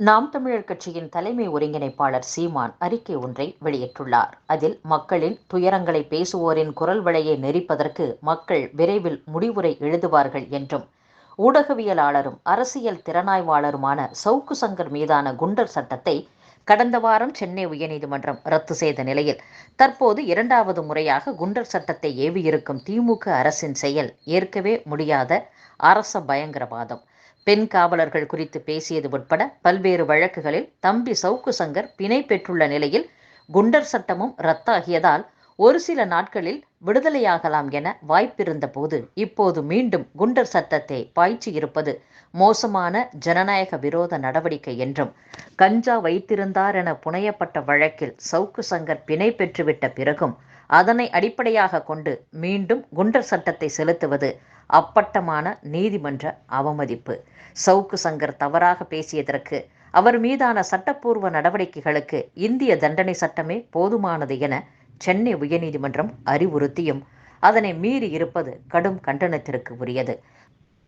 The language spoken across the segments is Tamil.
நாம் தமிழர் கட்சியின் தலைமை ஒருங்கிணைப்பாளர் சீமான் அறிக்கை ஒன்றை வெளியிட்டுள்ளார். அதில் மக்களின் துயரங்களை பேசுவோரின் குரல் வளையை நெரிப்பதற்கு மக்கள் விரைவில் முடிவுரை எழுதுவார்கள் என்றும் ஊடகவியலாளரும் அரசியல் திறனாய்வாளருமான சவுக்கு சங்கர் மீதான குண்டர் சட்டத்தை கடந்த வாரம் சென்னை உயர்நீதிமன்றம் ரத்து செய்த நிலையில் தற்போது இரண்டாவது முறையாக குண்டர் சட்டத்தை ஏவியிருக்கும் திமுக அரசின் செயல் ஏற்கவே முடியாத அரச பயங்கரவாதம். பெண் காவலர்கள் குறித்து பேசியது உட்பட பல்வேறு வழக்குகளில் தம்பி சவுக்கு சங்கர் பிணை பெற்றுள்ள நிலையில் குண்டர் சட்டமும் ரத்தாகியதால் ஒரு சில நாட்களில் விடுதலையாகலாம் என வாய்ப்பிருந்த போது இப்போது மீண்டும் குண்டர் சட்டத்தை பாய்ச்சி இருப்பது மோசமான ஜனநாயக விரோத நடவடிக்கை என்றும் கஞ்சா வைத்திருந்தார் என புனையப்பட்ட வழக்கில் சவுக்கு சங்கர் பிணை பெற்றுவிட்ட பிறகும் அதனை அடிப்படையாக கொண்டு மீண்டும் குண்டர் சட்டத்தை செலுத்துவது அப்பட்டமான நீதிமன்ற அவமதிப்பு. சவுக்கு சங்கர் தவறாக பேசியதற்கு அவர் மீதான சட்டப்பூர்வ நடவடிக்கைகளுக்கு இந்திய தண்டனை சட்டமே போதுமானது என சென்னை உயர்நீதிமன்றம் அறிவுறுத்தியும் அதனை மீறி இருப்பது கடும் கண்டனத்திற்கு உரியது.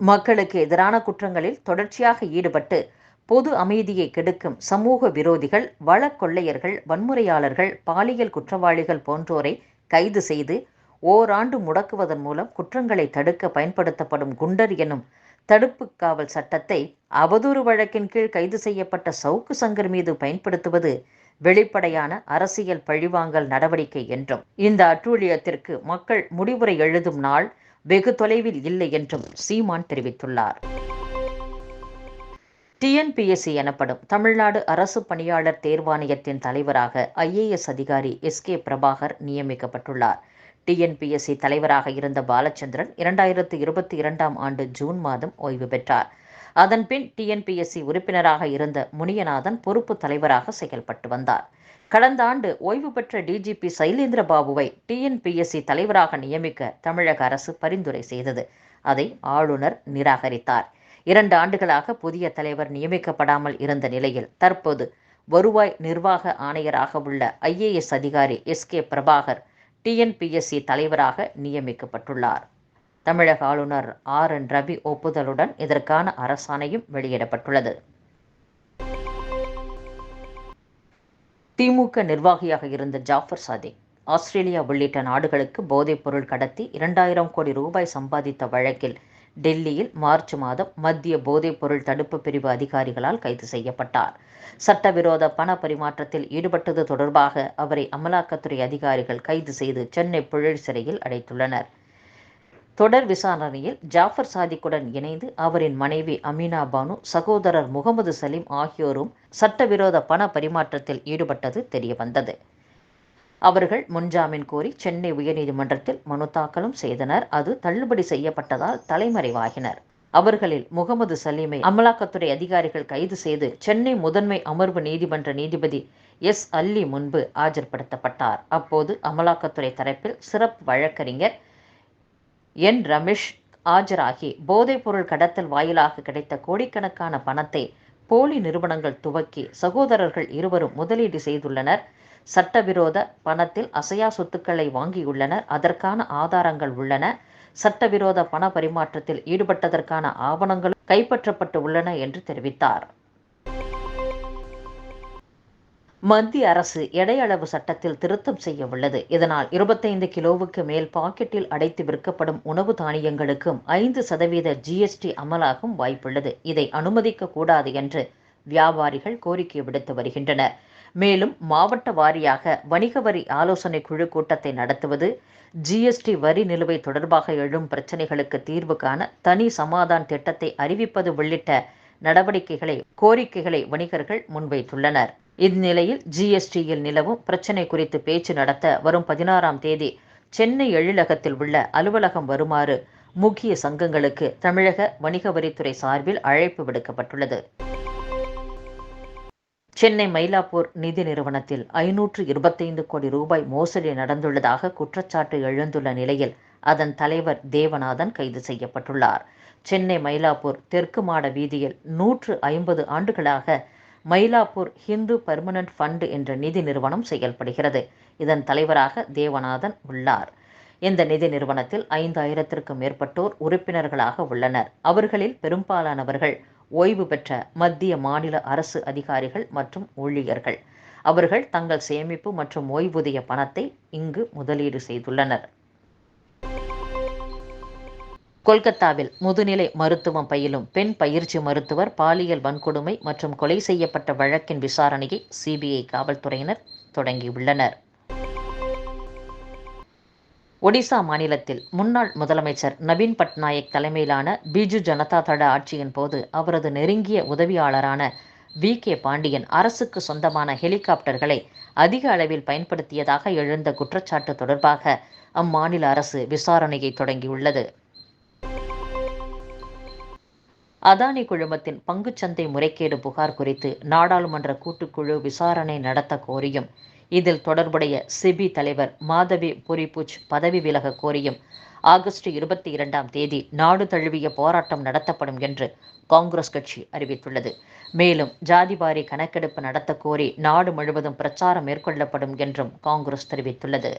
மக்களுக்கு எதிரான குற்றங்களில் தொடர்ச்சியாக ஈடுபட்டு பொது அமைதியை கெடுக்கும் சமூக விரோதிகள் வள கொள்ளையர்கள் வன்முறையாளர்கள் பாலியல் குற்றவாளிகள் போன்றோரை கைது செய்து ஓராண்டு முடக்குவதன் மூலம் குற்றங்களை தடுக்க பயன்படுத்தப்படும் குண்டர் எனும் தடுப்பு காவல் சட்டத்தை அவதூறு வழக்கின் கீழ் கைது செய்யப்பட்ட சவுக்கு சங்கர் மீது பயன்படுத்துவது வெளிப்படையான அரசியல் பழிவாங்கல் நடவடிக்கை என்றும் இந்த அட்டூழியத்திற்கு மக்கள் முடிவுரை எழுதும் நாள் வெகு தொலைவில் இல்லை என்றும் சீமான் தெரிவித்துள்ளார். டிஎன்பிஎஸ்சி எனப்படும் தமிழ்நாடு அரசு பணியாளர் தேர்வாணையத்தின் தலைவராக ஐஏஎஸ் அதிகாரி எஸ் கே பிரபாகர் நியமிக்கப்பட்டுள்ளார். டிஎன்பிஎஸ்சி தலைவராக இருந்த பாலச்சந்திரன் இரண்டாயிரத்து இருபத்தி இரண்டாம் ஆண்டு ஜூன் மாதம் ஓய்வு பெற்றார். அதன்பின் டிஎன்பிஎஸ்சி உறுப்பினராக இருந்த முனியநாதன் பொறுப்பு தலைவராக செயல்பட்டு வந்தார். கடந்த ஆண்டு ஓய்வு பெற்ற டிஜிபி சைலேந்திர பாபுவை டிஎன்பிஎஸ்சி தலைவராக நியமிக்க தமிழக அரசு பரிந்துரை செய்தது. அதை ஆளுநர் நிராகரித்தார். இரண்டு ஆண்டுகளாக புதிய தலைவர் நியமிக்கப்படாமல் இருந்த நிலையில் தற்போது வருவாய் நிர்வாக ஆணையராக உள்ள ஐஏஎஸ் அதிகாரி எஸ் கே பிரபாகர் டிஎன்பிஎஸ்சி தலைவராக நியமிக்கப்பட்டுள்ளார். தமிழக ஆளுநர் ஆர் என் ரவி ஒப்புதலுடன் இதற்கான அரசாணையும் வெளியிடப்பட்டுள்ளது. திமுக நிர்வாகியாக இருந்த ஜாஃபர் சாதிக் ஆஸ்திரேலியா உள்ளிட்ட நாடுகளுக்கு போதைப் பொருள் கடத்தி இரண்டாயிரம் கோடி ரூபாய் சம்பாதித்த வழக்கில் டெல்லியில் மார்ச் மாதம் மத்திய போதைப் பொருள் தடுப்பு பிரிவு அதிகாரிகளால் கைது செய்யப்பட்டார். சட்டவிரோத பண பரிமாற்றத்தில் ஈடுபட்டது தொடர்பாக அவரை அமலாக்கத்துறை அதிகாரிகள் கைது செய்து சென்னை புழல் சிறையில் அடைத்துள்ளனர். தொடர் விசாரணையில் ஜாஃபர் சாதிக்குடன் இணைந்து அவரின் மனைவி அமீனா பானு சகோதரர் முகமது சலீம் ஆகியோரும் சட்டவிரோத பண பரிமாற்றத்தில் ஈடுபட்டது தெரியவந்தது. அவர்கள் முன்ஜாமீன் கோரி சென்னை உயர்நீதிமன்றத்தில் மனு தாக்கலும் செய்தனர். அது தள்ளுபடி செய்யப்பட்டதால் தலைமறைவாகினர். அவர்களில் முகமது சலீமை அமலாக்கத்துறை அதிகாரிகள் கைது செய்து சென்னை முதன்மை அமர்வு நீதிமன்ற நீதிபதி எஸ் அல்லி முன்பு ஆஜர்படுத்தப்பட்டார். அப்போது அமலாக்கத்துறை தரப்பில் சிறப்பு வழக்கறிஞர் என் ரமேஷ் ஆஜராகி போதைப்பொருள் கடத்தல் வாயிலாக கிடைத்த கோடிக்கணக்கான பணத்தை போலி நிறுவனங்கள் துவக்கி சகோதரர்கள் இருவரும் முதலீடு செய்துள்ளனர். சட்டவிரோத பணத்தில் அசையா சொத்துக்களை வாங்கியுள்ளனர். அதற்கான ஆதாரங்கள் உள்ளன. சட்டவிரோத பண பரிமாற்றத்தில் ஈடுபட்டதற்கான ஆவணங்களும் கைப்பற்றப்பட்டு உள்ளன என்று தெரிவித்தார். மத்திய அரசு எடையளவு சட்டத்தில் திருத்தம் செய்ய உள்ளது இதனால் இருபத்தைந்து கிலோவுக்கு மேல் பாக்கெட்டில் அடைத்து விற்கப்படும் உணவு தானியங்களுக்கும் ஐந்து சதவீத ஜிஎஸ்டி அமலாகும் வாய்ப்புள்ளது. இதை அனுமதிக்க கூடாது என்று வியாபாரிகள் கோரிக்கை விடுத்து வருகின்றனர். மேலும் மாவட்ட வாரியாக வணிக வரி ஆலோசனை குழு கூட்டத்தை நடத்துவது ஜிஎஸ்டி வரி நிலுவை தொடர்பாக எழும் பிரச்சனைகளுக்கு தீர்வு காண தனி சமாதான் திட்டத்தை அறிவிப்பது உள்ளிட்ட நடவடிக்கைகளை கோரிக்கைகளை வணிகர்கள் முன்வைத்துள்ளனர். இந்நிலையில் ஜிஎஸ்டியில் நிலவும் பிரச்சினை குறித்து பேச்சு நடத்த வரும் பதினாறாம் தேதி சென்னை எழிலகத்தில் உள்ள அலுவலகம் வருமாறு முக்கிய சங்கங்களுக்கு தமிழக வணிக வரித்துறை சார்பில் அழைப்பு விடுக்கப்பட்டுள்ளது. சென்னை மயிலாப்பூர் நிதி நிறுவனத்தில் ஐநூற்று இருபத்தைந்து கோடி ரூபாய் மோசடி நடந்துள்ளதாக குற்றச்சாட்டு எழுந்துள்ள நிலையில் அதன் தலைவர் தேவநாதன் கைது செய்யப்பட்டுள்ளார். சென்னை மயிலாப்பூர் தெற்கு மாட வீதியில் நூற்று ஐம்பது ஆண்டுகளாக மயிலாப்பூர் ஹிந்து பர்மனன்ட் ஃபண்ட் என்ற நிதி நிறுவனம் செயல்படுகிறது. இதன் தலைவராக தேவநாதன் உள்ளார். இந்த நிதி நிறுவனத்தில் ஐந்தாயிரத்திற்கும் மேற்பட்டோர் உறுப்பினர்களாக உள்ளனர். அவர்களில் பெரும்பாலானவர்கள் ஓய்வு பெற்ற மத்திய மாநில அரசு அதிகாரிகள் மற்றும் ஊழியர்கள். அவர்கள் தங்கள் சேமிப்பு மற்றும் ஓய்வூதிய பணத்தை இங்கு முதலீடு செய்துள்ளனர். கொல்கத்தாவில் முதுநிலை மருத்துவம் பயிலும் பெண் பயிற்சி மருத்துவர் பாலியல் வன்கொடுமை மற்றும் கொலை செய்யப்பட்ட வழக்கின் விசாரணையை சிபிஐ காவல்துறையினர் தொடங்கியுள்ளனர். ஒடிசா மாநிலத்தில் முன்னாள் முதலமைச்சர் நவீன் பட்நாயக் தலைமையிலான பிஜு ஜனதா தள ஆட்சியின் போது அவரது நெருங்கிய உதவியாளரான வி. கே. பாண்டியன் அரசுக்கு சொந்தமான ஹெலிகாப்டர்களை அதிக அளவில் பயன்படுத்தியதாக எழுந்த குற்றச்சாட்டு தொடர்பாக அம்மாநில அரசு விசாரணையை தொடங்கியுள்ளது. அதானி குழுமத்தின் பங்குச்சந்தை முறைகேடு புகார் குறித்து நாடாளுமன்ற கூட்டுக்குழு விசாரணை நடத்த கோரியும் இதில் தொடர்புடைய சிபி தலைவர் மாதவி புரிபுச் பதவி விலக கோரியும் ஆகஸ்ட் இருபத்தி இரண்டாம் தேதி நாடு தழுவிய போராட்டம் நடத்தப்படும் என்று காங்கிரஸ் கட்சி அறிவித்துள்ளது. மேலும் ஜாதிபாரி கணக்கெடுப்பு நடத்த கோரி நாடு முழுவதும் பிரச்சாரம் மேற்கொள்ளப்படும் என்றும் காங்கிரஸ் தெரிவித்துள்ளது.